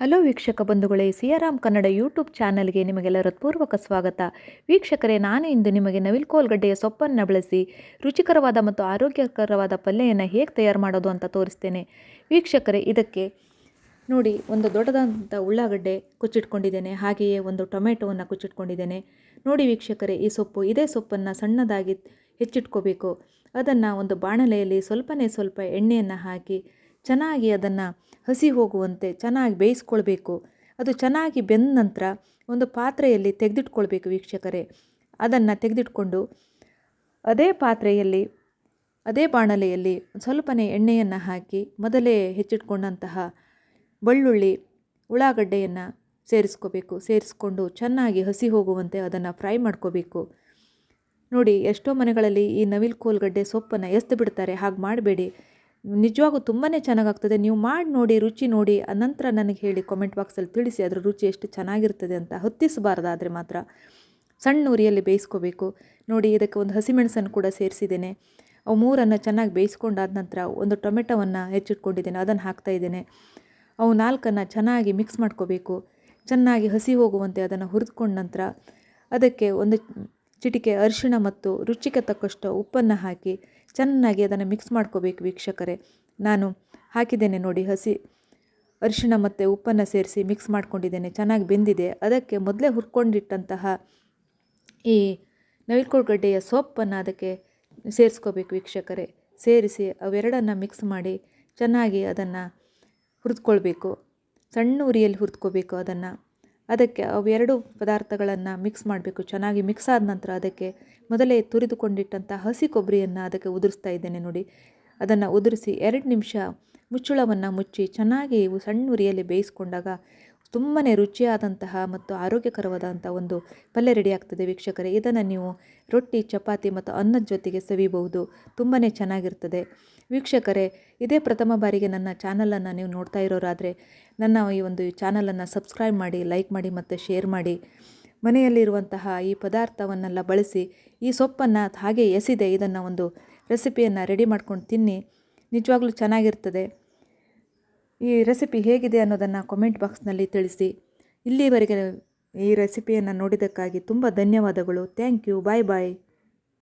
Hello ವೀಕ್ಷಕ ಬಂಧುಗಳೇ, Siyaram Kannada YouTube ಚಾನಲ್ಗೆ ನಿಮಗೆಲ್ಲ ಹೃತ್ಪೂರ್ವಕ ಸ್ವಾಗತ. ವೀಕ್ಷಕರೇ, ನಾನು ಇಂದು ನಿಮಗೆ ನವಿಲ್ಕೋಲ್ಗಡ್ಡೆಯ ಸೊಪ್ಪನ್ನು ಬಳಸಿ ರುಚಿಕರವಾದ ಮತ್ತು ಆರೋಗ್ಯಕರವಾದ ಪಲ್ಯೆಯನ್ನು ಹೇಗೆ ತಯಾರು ಮಾಡೋದು ಅಂತ ತೋರಿಸ್ತೇನೆ. ವೀಕ್ಷಕರೇ, ಇದಕ್ಕೆ ನೋಡಿ, ಒಂದು ದೊಡ್ಡದಾದಂಥ ಉಳ್ಳಾಗಡ್ಡೆ ಕುಚ್ಚಿಟ್ಕೊಂಡಿದ್ದೇನೆ, ಹಾಗೆಯೇ ಒಂದು ಟೊಮೆಟೊವನ್ನು ಕುಚ್ಚಿಟ್ಕೊಂಡಿದ್ದೇನೆ. ನೋಡಿ ವೀಕ್ಷಕರೇ, ಈ ಸೊಪ್ಪು ಇದೇ ಸೊಪ್ಪನ್ನು ಸಣ್ಣದಾಗಿ ಹೆಚ್ಚಿಟ್ಕೋಬೇಕು. ಅದನ್ನು ಒಂದು ಬಾಣಲೆಯಲ್ಲಿ ಸ್ವಲ್ಪನೇ ಸ್ವಲ್ಪ ಎಣ್ಣೆಯನ್ನು ಹಾಕಿ ಚೆನ್ನಾಗಿ ಅದನ್ನು ಹಸಿ ಹೋಗುವಂತೆ ಚೆನ್ನಾಗಿ ಬೇಯಿಸ್ಕೊಳ್ಬೇಕು. ಅದು ಚೆನ್ನಾಗಿ ಬೆಂದ ನಂತರ ಒಂದು ಪಾತ್ರೆಯಲ್ಲಿ ತೆಗೆದಿಟ್ಕೊಳ್ಬೇಕು ವೀಕ್ಷಕರೇ. ಅದನ್ನು ತೆಗೆದಿಟ್ಕೊಂಡು ಅದೇ ಪಾತ್ರೆಯಲ್ಲಿ, ಅದೇ ಬಾಣಲೆಯಲ್ಲಿ ಸ್ವಲ್ಪನೇ ಎಣ್ಣೆಯನ್ನು ಹಾಕಿ ಮೊದಲೇ ಹೆಚ್ಚಿಟ್ಕೊಂಡಂತಹ ಬೆಳ್ಳುಳ್ಳಿ, ಉಳ್ಳಾಗಡ್ಡೆಯನ್ನು ಸೇರಿಸ್ಕೋಬೇಕು. ಸೇರಿಸ್ಕೊಂಡು ಚೆನ್ನಾಗಿ ಹಸಿ ಹೋಗುವಂತೆ ಅದನ್ನು ಫ್ರೈ ಮಾಡ್ಕೋಬೇಕು. ನೋಡಿ, ಎಷ್ಟೋ ಮನೆಗಳಲ್ಲಿ ಈ ನವಿಲು ಕೋಲ್ಗಡ್ಡೆ ಸೊಪ್ಪನ್ನು ಎಸ್ದು ಬಿಡ್ತಾರೆ. ಹಾಗೆ ಮಾಡಬೇಡಿ. ನಿಜವಾಗೂ ತುಂಬಾ ಚೆನ್ನಾಗಾಗ್ತದೆ. ನೀವು ಮಾಡಿ ನೋಡಿ, ರುಚಿ ನೋಡಿ, ಅನಂತರ ನನಗೆ ಹೇಳಿ ಕಾಮೆಂಟ್ ಬಾಕ್ಸಲ್ಲಿ ತಿಳಿಸಿ ಅದರ ರುಚಿ ಎಷ್ಟು ಚೆನ್ನಾಗಿರ್ತದೆ ಅಂತ ಹೊತ್ತಿಸಬಾರ್ದಾದರೆ ಮಾತ್ರ ಸಣ್ಣ ಉರಿಯಲ್ಲಿ ಬೇಯಿಸ್ಕೋಬೇಕು. ನೋಡಿ, ಇದಕ್ಕೆ ಒಂದು ಹಸಿಮೆಣಸನ್ನು ಕೂಡ ಸೇರಿಸಿದ್ದೇನೆ. ಅವು ಮೂರನ್ನು ಚೆನ್ನಾಗಿ ಬೇಯಿಸ್ಕೊಂಡಾದ ನಂತರ ಒಂದು ಟೊಮೆಟೊವನ್ನು ಹೆಚ್ಚಿಟ್ಕೊಂಡಿದ್ದೇನೆ, ಅದನ್ನು ಹಾಕ್ತಾಯಿದ್ದೇನೆ ಅವು ನಾಲ್ಕನ್ನು ಚೆನ್ನಾಗಿ ಮಿಕ್ಸ್ ಮಾಡ್ಕೋಬೇಕು. ಚೆನ್ನಾಗಿ ಹಸಿ ಹೋಗುವಂತೆ ಅದನ್ನು ಹುರಿದ್ಕೊಂಡ ನಂತರ ಅದಕ್ಕೆ ಒಂದು ಚಿಟಿಕೆ, ಅರಿಶಿಣ ಮತ್ತು ರುಚಿಗೆ ತಕ್ಕಷ್ಟು ಉಪ್ಪನ್ನು ಹಾಕಿ ಚೆನ್ನಾಗಿ ಅದನ್ನು ಮಿಕ್ಸ್ ಮಾಡ್ಕೋಬೇಕು ವೀಕ್ಷಕರೇ. ನಾನು ಹಾಕಿದ್ದೇನೆ ನೋಡಿ ಹಸಿ ಅರಿಶಿಣ ಮತ್ತು ಉಪ್ಪನ್ನು ಸೇರಿಸಿ ಮಿಕ್ಸ್ ಮಾಡ್ಕೊಂಡಿದ್ದೇನೆ, ಚೆನ್ನಾಗಿ ಬೆಂದಿದೆ. ಅದಕ್ಕೆ ಮೊದಲೇ ಹುರ್ಕೊಂಡಿಟ್ಟಂತಹ ಈ ನವಿಲ್ಕೋಳ್ಗಡ್ಡೆಯ ಸೊಪ್ಪನ್ನು ಅದಕ್ಕೆ ಸೇರಿಸ್ಕೋಬೇಕು ವೀಕ್ಷಕರೇ. ಸೇರಿಸಿ ಅವೆರಡನ್ನು ಮಿಕ್ಸ್ ಮಾಡಿ ಚೆನ್ನಾಗಿ ಅದನ್ನು ಹುರಿದ್ಕೊಳ್ಬೇಕು. ಸಣ್ಣ ಉರಿಯಲ್ಲಿ ಹುರಿದ್ಕೋಬೇಕು ಅದನ್ನು. ಅದಕ್ಕೆ ಅವೆರಡು ಪದಾರ್ಥಗಳನ್ನು ಮಿಕ್ಸ್ ಮಾಡಬೇಕು. ಚೆನ್ನಾಗಿ ಮಿಕ್ಸ್ ಆದ ನಂತರ ಅದಕ್ಕೆ ಮೊದಲೇ ತುರಿದುಕೊಂಡಿಟ್ಟಂಥ ಹಸಿ ಕೊಬ್ಬರಿಯನ್ನು ಅದಕ್ಕೆ ಉದುರಿಸ್ತಾ ಇದ್ದೇನೆ ನೋಡಿ. ಅದನ್ನು ಉದುರಿಸಿ ಎರಡು ನಿಮಿಷ ಮುಚ್ಚಳವನ್ನು ಮುಚ್ಚಿ ಚೆನ್ನಾಗಿ ಸಣ್ಣ ಉರಿಯಲ್ಲಿ ಬೇಯಿಸ್ಕೊಂಡಾಗ ತುಂಬಾ ರುಚಿಯಾದಂತಹ ಮತ್ತು ಆರೋಗ್ಯಕರವಾದಂಥ ಒಂದು ಪಲ್ಯ ರೆಡಿ ಆಗ್ತದೆ ವೀಕ್ಷಕರೇ. ಇದನ್ನು ನೀವು ರೊಟ್ಟಿ, ಚಪಾತಿ ಮತ್ತು ಅನ್ನದ ಜೊತೆಗೆ ಸವಿಬಹುದು ತುಂಬಾ ಚೆನ್ನಾಗಿರ್ತದೆ. ವೀಕ್ಷಕರೇ, ಇದೇ ಪ್ರಥಮ ಬಾರಿಗೆ ನನ್ನ ಚಾನಲನ್ನು ನೀವು ನೋಡ್ತಾ ಇರೋರಾದರೆ ನನ್ನ ಈ ಒಂದು ಚಾನಲನ್ನು ಸಬ್ಸ್ಕ್ರೈಬ್ ಮಾಡಿ ಲೈಕ್ ಮಾಡಿ ಮತ್ತು ಶೇರ್ ಮಾಡಿ. ಮನೆಯಲ್ಲಿರುವಂತಹ ಈ ಪದಾರ್ಥವನ್ನೆಲ್ಲ ಬಳಸಿ, ಈ ಸೊಪ್ಪನ್ನು ಹಾಗೆ ಎಸಿದೆ ಇದನ್ನು ಒಂದು ರೆಸಿಪಿಯನ್ನು ರೆಡಿ ಮಾಡ್ಕೊಂಡು ತಿನ್ನಿ. ನಿಜವಾಗ್ಲೂ ಚೆನ್ನಾಗಿರ್ತದೆ. ಈ ರೆಸಿಪಿ ಹೇಗಿದೆ ಅನ್ನೋದನ್ನು ಕಾಮೆಂಟ್ ಬಾಕ್ಸ್ನಲ್ಲಿ ತಿಳಿಸಿ. ಇಲ್ಲಿವರೆಗೆ ಈ ರೆಸಿಪಿಯನ್ನು ನೋಡಿದ್ದಕ್ಕಾಗಿ ತುಂಬ ಧನ್ಯವಾದಗಳು. Thank you bye bye